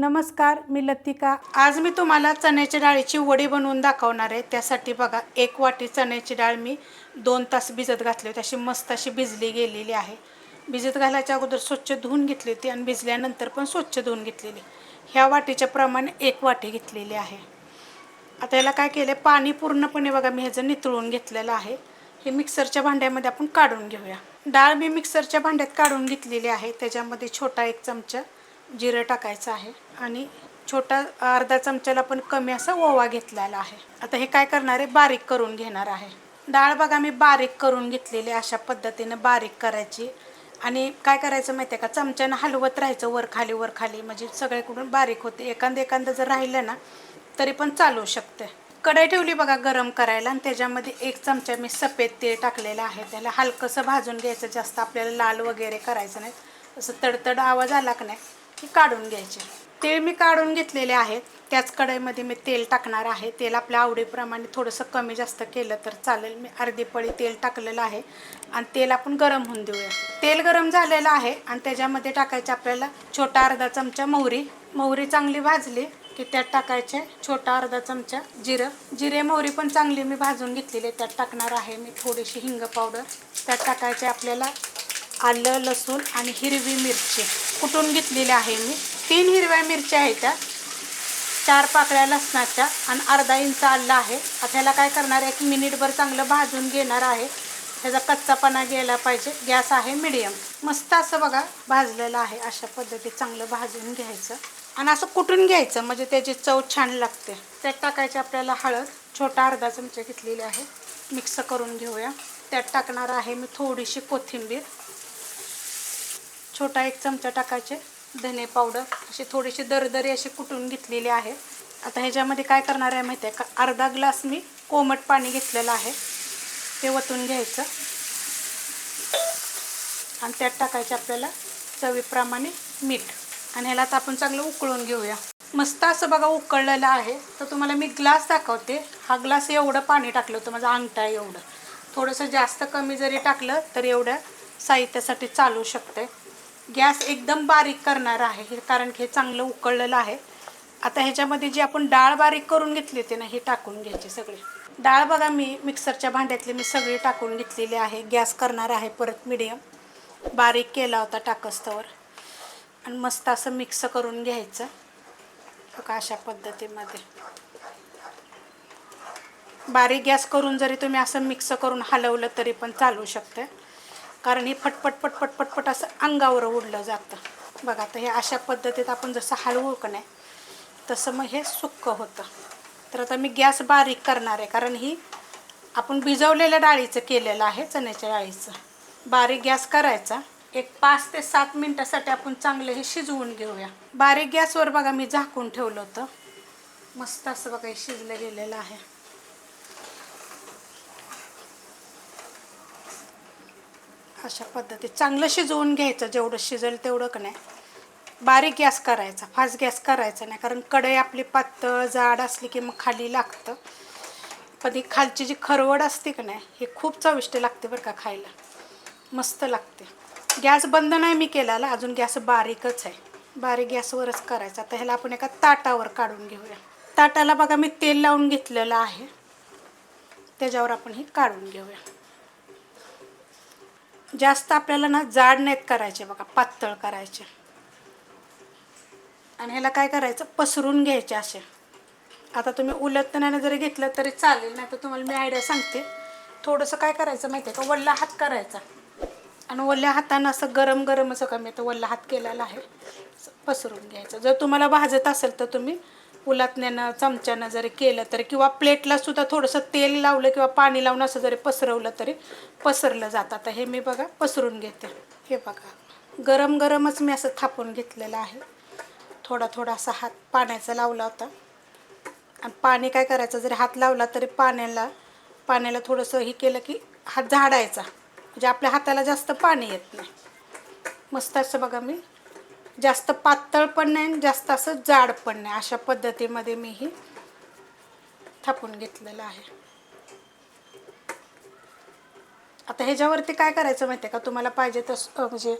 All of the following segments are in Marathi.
नमस्कार मी लतिका. आज मी तुम्हाला चण्याच्या डाळीची वडी बनवून दाखवणार आहे. त्यासाठी बघा एक वाटी चण्याची डाळ मी दोन तास भिजत घातली होती. अशी मस्त अशी भिजली गेलेली आहे. भिजत घालायच्या अगोदर स्वच्छ धुवून घेतली होती आणि भिजल्यानंतर पण स्वच्छ धुवून घेतलेली. ह्या वाटीच्या प्रमाणे एक वाटी घेतलेली आहे. आता याला काय केलं पाणी पूर्णपणे बघा मी ह्याचं नितळून घेतलेलं आहे हे मिक्सरच्या भांड्यामध्ये आपण काढून घेऊया. डाळ मी मिक्सरच्या भांड्यात काढून घेतलेली आहे. त्याच्यामध्ये छोटा एक चमचा जिरं टाकायचं आहे आणि छोटा अर्धा चमच्याला पण कमी असा ओवा घेतलेला आहे. आता हे काय करणार आहे? बारीक करून घेणार आहे. डाळ बघा मी बारीक करून घेतलेली अशा पद्धतीनं बारीक करायची. आणि काय करायचं माहिती आहे का? चमच्यानं हलवत राहायचं वर खाली वर खाली. म्हणजे सगळीकडून बारीक होते. एखादं एखादं जर राहिलं ना तरी पण चालू शकते. कढई ठेवली बघा गरम करायला. आणि त्याच्यामध्ये एक चमचा मी सफेद तेल टाकलेलं आहे. त्याला हलकंसं भाजून घ्यायचं. जास्त आपल्याला लाल वगैरे करायचं नाही. असं तडतड आवाज आला का नाही? की काढून घ्यायचे. तेल मी काढून घेतलेले आहेत. त्याच कढईमध्ये मी तेल टाकणार आहे. तेल आपल्या आवडीप्रमाणे थोडंसं कमी जास्त केलं तर चालेल. मी अर्धी पळी तेल टाकलेलं आहे. आणि तेल आपण गरम होऊन देऊया. तेल गरम झालेलं आहे आणि त्याच्यामध्ये टाकायचे आपल्याला छोटा अर्धा चमचा मोहरी. मोहरी चांगली भाजली की त्यात टाकायचे छोटा अर्धा चमचा जिरं. जिरे मोहरी पण चांगली मी भाजून घेतलेली आहे. त्यात टाकणार आहे मी थोडीशी हिंग पावडर. त्यात टाकायचे आपल्याला आलं लसूण आणि हिरवी मिरची. कुटून घेतलेली आहे मी. तीन हिरव्या मिरच्या आहेत त्या. चार पाकळ्या लसणाच्या आणि अर्धा इंच आलं आहे. आता ह्याला काय करणार आहे? एक मिनिटभर चांगलं भाजून घेणार आहे. त्याचा कच्चापणा गेला पाहिजे. गॅस आहे मिडियम. मस्त असं बघा भाजलेलं आहे. अशा पद्धतीत चांगलं भाजून घ्यायचं. आणि असं कुटून घ्यायचं म्हणजे त्याची चव छान लागते. त्यात टाकायची आपल्याला हळद. छोटा अर्धा चमचा घेतलेली आहे. मिक्स करून घेऊया. त्यात टाकणार आहे मी थोडीशी कोथिंबीर. छोटा एक चमचा टाकायचे धने पावडर अशी थोडीशी दरदरी अशी कुटून घेतलेली आहे. आता ह्याच्यामध्ये काय करणार आहे माहिती आहे का? अर्धा ग्लास मी कोमट पाणी घेतलेलं आहे. ते वतून घ्यायचं. आणि त्यात टाकायचे आपल्याला चवीप्रमाणे मीठ. आणि ह्याला आता आपण चांगलं उकळून घेऊया. मस्त असं बघा उकळलेलं आहे. तर तुम्हाला मी ग्लास दाखवते. हा ग्लास एवढं पाणी टाकलं होतं माझा अंगठा आहे एवढं. थोडंसं जास्त कमी जरी टाकलं तर एवढ्या साहित्यासाठी चालू शकते गॅस एकदम बारीक करणार आहे हे कारण की हे चांगलं उकळलेलं आहे. आता ह्याच्यामध्ये जी आपण डाळ बारीक करून घेतली होती ना ही टाकून घ्यायची सगळी. डाळ बघा मी मिक्सरच्या भांड्यातली मी सगळी टाकून घेतलेली आहे. गॅस करणार आहे परत मिडियम बारीक केला होता टाकस्तवर. आणि मस्त असं मिक्स करून घ्यायचं. बघा अशा पद्धतीमध्ये. बारीक गॅस करून जरी तुम्ही असं मिक्स करून हलवलं तरी पण चालू शकते कारण हे फटफट पटपट पटपट असं अंगावर उडलं जातं. बघा आता हे अशा पद्धतीत आपण जसं हळू का नाही तसं मग हे सुक्क होतं. तर आता मी गॅस बारीक करणार आहे कारण ही आपण भिजवलेल्या डाळीचं केलेलं आहे चण्याच्या डाळीचं. बारीक गॅस करायचा. एक पाच ते सात मिनटासाठी आपण चांगलं हे शिजवून घेऊया. बारीक गॅसवर बघा मी झाकून ठेवलं होतं. मस्त असं बघा हे शिजलं गेलेलं आहे. अशा पद्धतीत. चांगलं शिजवून घ्यायचं जेवढं शिजेल तेवढं का नाही. बारीक गॅस करायचा फास्ट गॅस करायचा नाही कारण कढई आपली पातळ जाड असली की मग खाली लागतं. पण ही खालची जी खरवड असते का नाही ही खूप चविष्ट लागते बरं का खायला. मस्त लागते. गॅस बंद नाही मी केलेला अजून गॅस बारीकच आहे. बारीक गॅसवरच करायचा. तर ह्याला आपण एका ताटावर काढून घेऊया. ताटाला बघा मी तेल लावून घेतलेलं आहे. त्याच्यावर आपण हे काढून घेऊया. जास्त आपल्याला ना जाड नाहीत करायचे बघा पातळ करायचे. आणि ह्याला काय करायचं? पसरून घ्यायचे असे. आता तुम्ही उलटण्यानं जरी घेतलं तरी चालेल नाही तर तुम्हाला मी आयडिया सांगते. थोडंसं काय करायचं माहिती आहे का? वल्ला हात करायचा. आणि वल्ल्या हातानं असं गरम गरम असं कमी तर वल्ला हात केलेला आहे. पसरून घ्यायचं. जर तुम्हाला भाजत असेल तर तुम्ही उलातण्यानं चमच्यानं जरी केलं तरी किंवा प्लेटला सुद्धा थोडंसं तेल लावलं किंवा पाणी लावून असं जरी पसरवलं तरी पसरलं जातं. आता हे मी बघा पसरून घेते. हे बघा. गरम गरमच मी असं थापून घेतलेलं आहे. थोडा थोडा असा हात पाण्याचा लावला होता. आणि पाणी काय करायचं? जरी हात लावला तरी पाण्याला पाण्याला थोडंसं हे केलं की हात झाडायचा. म्हणजे आपल्या हाताला जास्त पाणी येत नाही. मस्त असं बघा मी. जास्त पातळ पण नाही आणि जास्त असं जाड पण नाही. अशा पद्धतीमध्ये मी ही थापून घेतलेलं आहे. आता ह्याच्यावरती काय करायचं माहिती आहे का? तुम्हाला पाहिजे तसं म्हणजे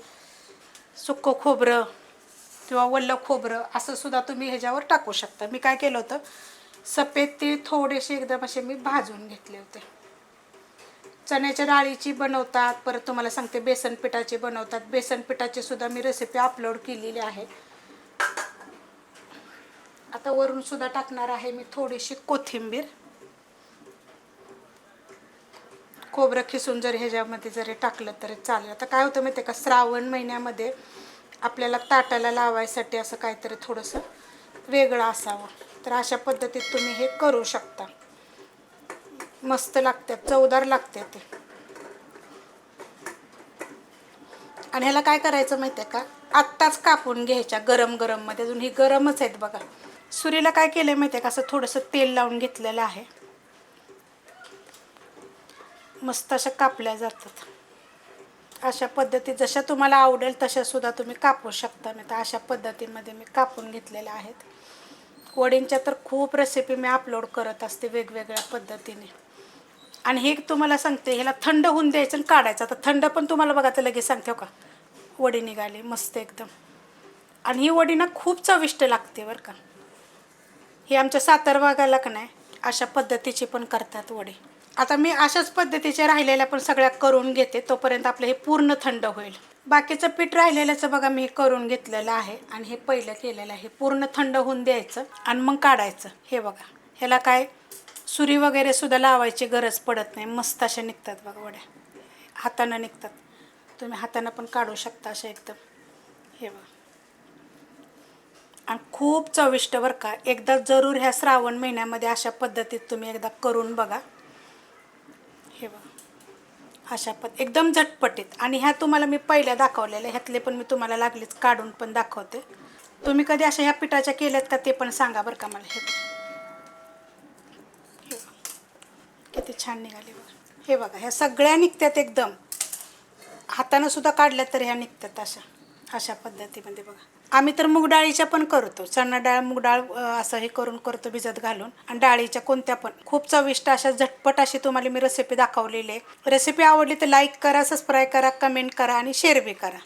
सुक्कं खोबरं किंवा वल्ल खोबरं असं सुद्धा तुम्ही ह्याच्यावर टाकू शकता. मी काय केलं होतं? सफेद तीळ थोडेसे एकदम असे मी भाजून घेतले होते. चण्याच्या डाळीची बनवतात परत तुम्हाला सांगते बेसन पिठाची बनवतात. बेसन पिठाची सुद्धा मी रेसिपी अपलोड केलेली आहे. आता वरून सुद्धा टाकणार आहे मी थोडीशी कोथिंबीर. खोबरं खिसून जर ह्याच्यामध्ये जरी टाकलं तरी चालेल. आता काय होतं माहिती आहे का? श्रावण महिन्यामध्ये आपल्याला ताटाला लावायसाठी असं काहीतरी थोडंसं वेगळं असावं. तर अशा पद्धतीत तुम्ही हे करू शकता. मस्त लागतात चवदार लागते ते. आणि ह्याला काय करायचं माहिती आहे का? आत्ताच कापून घ्यायच्या गरम गरममध्ये अजून ही गरमच आहेत बघा. सुरीला काय केलं आहे माहिती आहे का? असं थोडंसं तेल लावून घेतलेलं आहे. मस्त अशा कापल्या जातात. अशा पद्धती जशा तुम्हाला आवडेल तशा सुद्धा तुम्ही कापू शकता. नाही तर अशा पद्धतीमध्ये मी कापून घेतलेल्या आहेत. वडींच्या तर खूप रेसिपी मी अपलोड करत असते वेगवेगळ्या पद्धतीने. आणि हे तुम्हाला सांगते ह्याला थंड होऊन द्यायचं आणि काढायचं. आता थंड पण तुम्हाला बघा तर लगेच सांगते हो का? वडी निघाली मस्त एकदम. आणि ही वडी ना खूप चविष्ट लागते बरं का. हे आमच्या सातार भागाला का नाही अशा पद्धतीची पण करतात वडी. आता मी अशाच पद्धतीच्या राहिलेल्या पण सगळ्या करून घेते तोपर्यंत आपलं हे पूर्ण थंड होईल. बाकीचं पीठ राहिलेल्याचं बघा मी हे करून घेतलेलं आहे आणि हे पहिलं केलेलं आहे. पूर्ण थंड होऊन द्यायचं आणि मग काढायचं. हे बघा ह्याला काय सुरी वगैरे सुद्धा लावायची गरज पडत नाही. मस्त अशा निघतात बघा वड्या. हातानं निघतात. तुम्ही हातानं पण काढू शकता अशा एकदम. हे बघा. आणि खूप चविष्ट बरं का. एकदा जरूर ह्या श्रावण महिन्यामध्ये अशा पद्धतीत तुम्ही एकदा करून बघा. हे बघा. अशा पद एकदम झटपटीत. आणि ह्या तुम्हाला मी पहिल्या दाखवलेल्या ह्यातले पण मी तुम्हाला लागलीच काढून पण दाखवते. तुम्ही कधी अशा ह्या पिठाच्या केल्यात का ते पण सांगा बरं का मला. हे बघा. हे किती छान निघाले बघा. हे बघा ह्या सगळ्या निघतात एकदम. हातानं सुद्धा काढल्या तर ह्या निघतात अशा अशा पद्धतीमध्ये बघा. आम्ही तर मूग डाळीच्या पण करतो. चणा डाळ मूग डाळ असं हे करून करतो भिजत घालून. आणि डाळीच्या कोणत्या पण. खूप चविष्ट अशा झटपट अशी तुम्हाला मी रेसिपी दाखवलेली आहे. रेसिपी आवडली तर लाईक करा सबस्क्राईब करा कमेंट करा आणि शेअर बी करा.